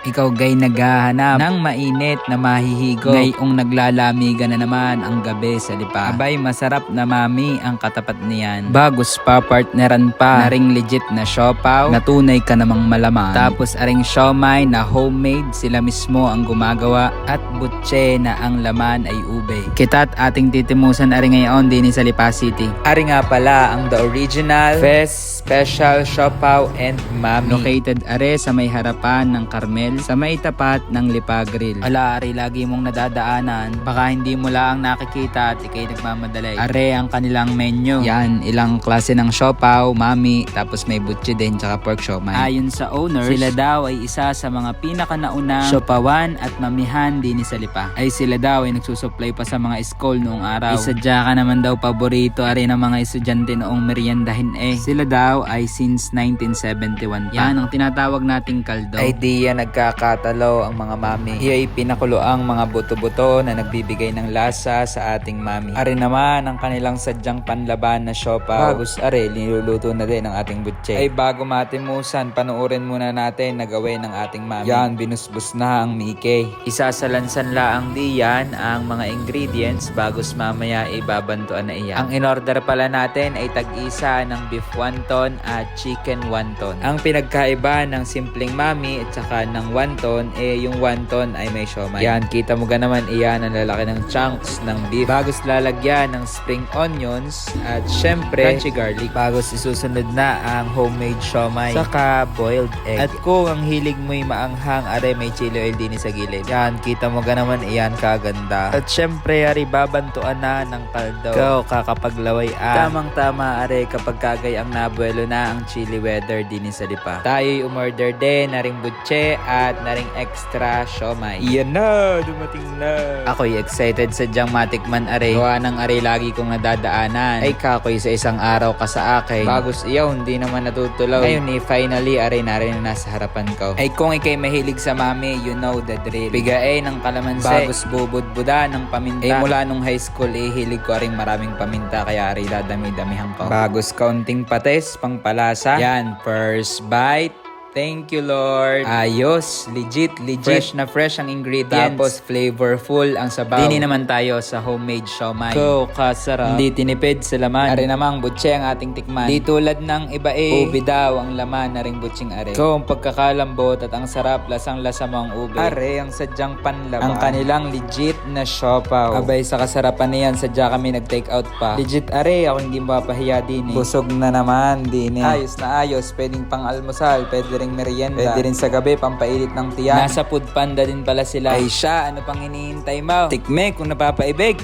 Ikaw gay naghahanap ng mainit na mahihigo. Ngayong naglalamigan na naman ang gabi sa lipa. Abay, masarap na mami ang katapat niyan. Bagos pa, partneran pa. Naring legit na siopaw, na tunay ka namang malaman. Tapos aring siomay na homemade, sila mismo ang gumagawa. At butche na ang laman ay ube. Kita't ating titimusan ari ngayon din sa Lipa City. Ari nga pala ang the original Fest Special Siopaw and Mami. Located are sa may harapan ng Carmel sa may tapat ng Lipa Grill. Ala, lagi mong nadadaanan. Baka hindi mo lang nakikita at ikay nagmamadalay. Are ang kanilang menu. Yan, ilang klase ng siopaw, mami, tapos may butche din tsaka pork siomay. Ayon sa owners, sila daw ay isa sa mga pinakanaunang siopawan at mamihan din sa Lipa. Ay sila daw ay nagsusupply pa sa mga school noong araw. Isadya ka naman daw paborito ari ng mga estudyante noong meriendahin eh. Sila daw ay since 1971 pa. Yan ang tinatawag nating kaldo. Ay di yan nagkakatalo ang mga mami. Iya'y pinakulo ang mga buto-buto na nagbibigay ng lasa sa ating mami. Ari naman ang kanilang sadyang panlaban na siopaw. Bagos are, niluluto na din ang ating butche. Ay bago matimusan, panuorin muna natin na gawin ng ating mami. Yan, binusbus na ang Mickey. Isasalansan laang di yan ang mga ingredients bagos mamaya ibabantuan na iyan. Ang in-order pala natin ay tag-isa ng beef wonton at chicken wonton. Ang pinagkaiba ng simpleng mami at saka ng wonton, eh yung wonton ay may siomay. Yan, kita mo ga naman iyan ang lalaki ng chunks ng beef. Bagos lalagyan ng spring onions at syempre crunchy garlic. Bagos isusunod na ang homemade siomay saka boiled egg. At kung ang hilig mo'y maanghang, are may chili oil din sa gilid. Yan, kita mo ga naman iyan kaganda. At syempre, ari babantuan na ng kaldo. Ikaw, kakapaglaway ah. Tamang tama, are kapag kagay ang nabuelo na ang chili weather din sa lipa. Tayo'y umorder din na ring butche at na ring extra siomay. Iyan na, dumating na. Ako'y excited sa dyang matikman are. Gawa ng are lagi kong nadadaanan. Ay kakoy sa isang araw ka sa akin. Bagos iyaw, hindi naman natutulaw. Ngayon eh, finally, are na rin na nasa harapan ko. Ay kung ikay mahilig sa mami, you know the drill. Bigae ng kalamansi. Bagos bubud-buda ng paminta. Eh mula nung high school, eh hilig ko ring maraming paminta kaya ari dadami-damihan ko. Bagos kaunting pates, pangpalasa. Yan, first bite. Thank you, Lord. Ayos. Legit, legit. Fresh na fresh ang ingredients. Tapos flavorful ang sabaw. Dini naman tayo sa homemade siomay. Ko, kasarap. Hindi tinipid sa laman. Are namang butse ang ating tikman. Di tulad ng iba eh. Ube daw ang laman na ring butsing are. Ko, ang pagkakalambot at ang sarap, lasang-lasa mo ang ube. Are, ang sadyang panlaban. Ang kanilang legit na siopaw. Abay, sa kasarapan niyan, sadya kami nag-take out pa. Legit are, ako hindi mapahiya din eh. Busog na naman din eh. Ayos na ayos. Pwedeng pang almusal, pwede ring merienda. Pwede rin sa gabi, pampailit ng tiyan. Nasa food panda din pala sila. Ay siya, ano pang hinihintay mo? Tikme kung napapaibig.